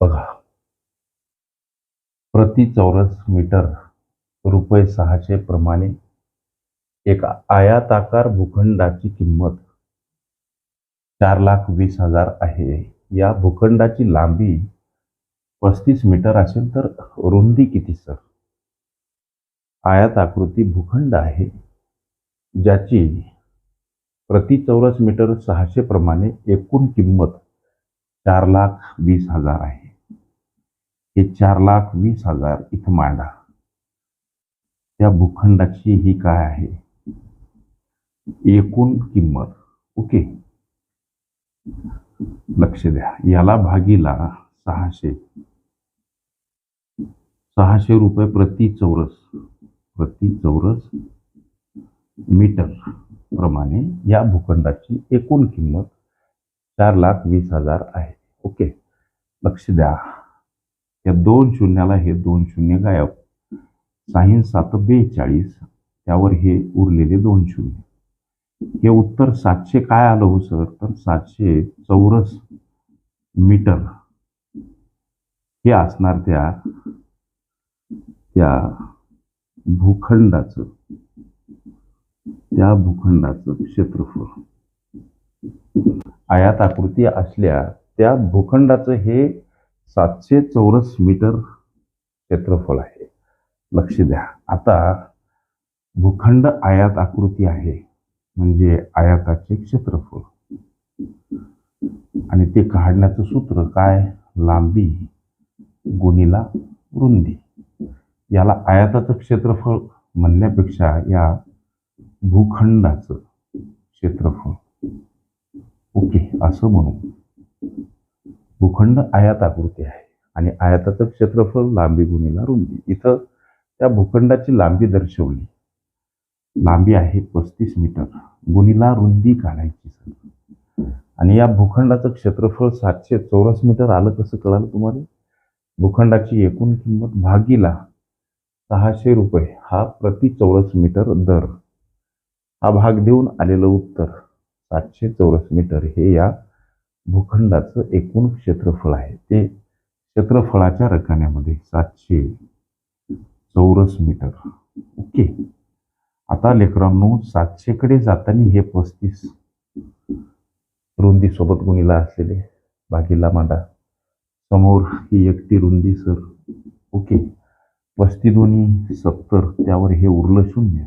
बघा. प्रति चौरस मीटर रुपये सहाशे प्रमाणे एक आयाताकार भूखंडाची किंमत चार लाख वीस हजार आहे. या भूखंडाची लांबी पस्तीस मीटर असेल तर रुंदी किती सर? आयात आकृती भूखंड आहे ज्याची प्रति चौरस मीटर सहाशे प्रमाणे एकूण किंमत चार लाख वीस हजार आहे. हे चार लाख वीस हजार इथं मांडा. त्या भूखंडाची ही काय आहे? एकूण किंमत. ओके. लक्ष द्या. याला भागीला सहाशे. सहाशे रुपये प्रति चौरस. प्रति चौरस मीटर प्रमाणे या भूखंडाची एकूण किंमत चार लाख वीस हजार आहे. ओके. लक्ष द्या. या दोन शून्याला हे दोन शून्य गायब. साहीन सात बेचाळीस त्यावर हे उरलेले दोन शून्य. हे उत्तर सातशे काय आलं हो सर? तर सातशे चौरस मीटर. हे असणार त्या त्या भूखंडाचं त्या भूखंडाचं क्षेत्रफळ. आयात आकृती असल्या त्या भूखंडाचं हे सातशे चौरस मीटर क्षेत्रफळ आहे. लक्ष द्या. आता भूखंड आयात आकृती आहे. म्हणजे आयाताचे क्षेत्रफळ. आणि ते काढण्याचं सूत्र काय? लांबी गुणीला रुंदी. याला आयाताचं क्षेत्रफळ म्हणण्यापेक्षा या भूखंडाचं क्षेत्रफळ. ओके असं म्हणू. भूखंड आयात आकृती आहे. आणि आयाताचं क्षेत्रफळ लांबी गुणीला रुंदी. इथं त्या भूखंडाची लांबी दर्शवली. लांबी आहे पस्तीस मीटर. गुणीला रुंदी काढायची आणि या भूखंडाचं क्षेत्रफळ सातशे चौरस मीटर आलं कसं कळालं तुम्हाला? भूखंडाची एकूण किंमत भागीला सहाशे रुपये. हा प्रति चौरस मीटर दर. हा भाग देऊन आलेलं उत्तर सातशे चौरस मीटर. हे या भूखंडाचं एकूण क्षेत्रफळ आहे. ते क्षेत्रफळाच्या रकान्यामध्ये सातशे चौरस मीटर. ओके. आता लेकरांनो सातशेकडे जाताना हे पस्तीस रुंदी सोबत गुणीला असलेले बाकीला मांडा. समोर ही एकटी रुंदी सर. ओके. पस्ती दोन्ही सत्तर. त्यावर हे उरलं शून्य.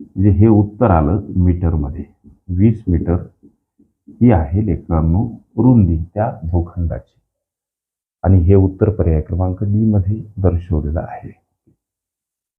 म्हणजे हे उत्तर आलं मीटरमध्ये. वीस मीटर ही आहे लेखनांनो रुंदी त्या भूखंडाची. आणि हे उत्तर पर्याय क्रमांक डी मध्ये दर्शवलेलं आहे.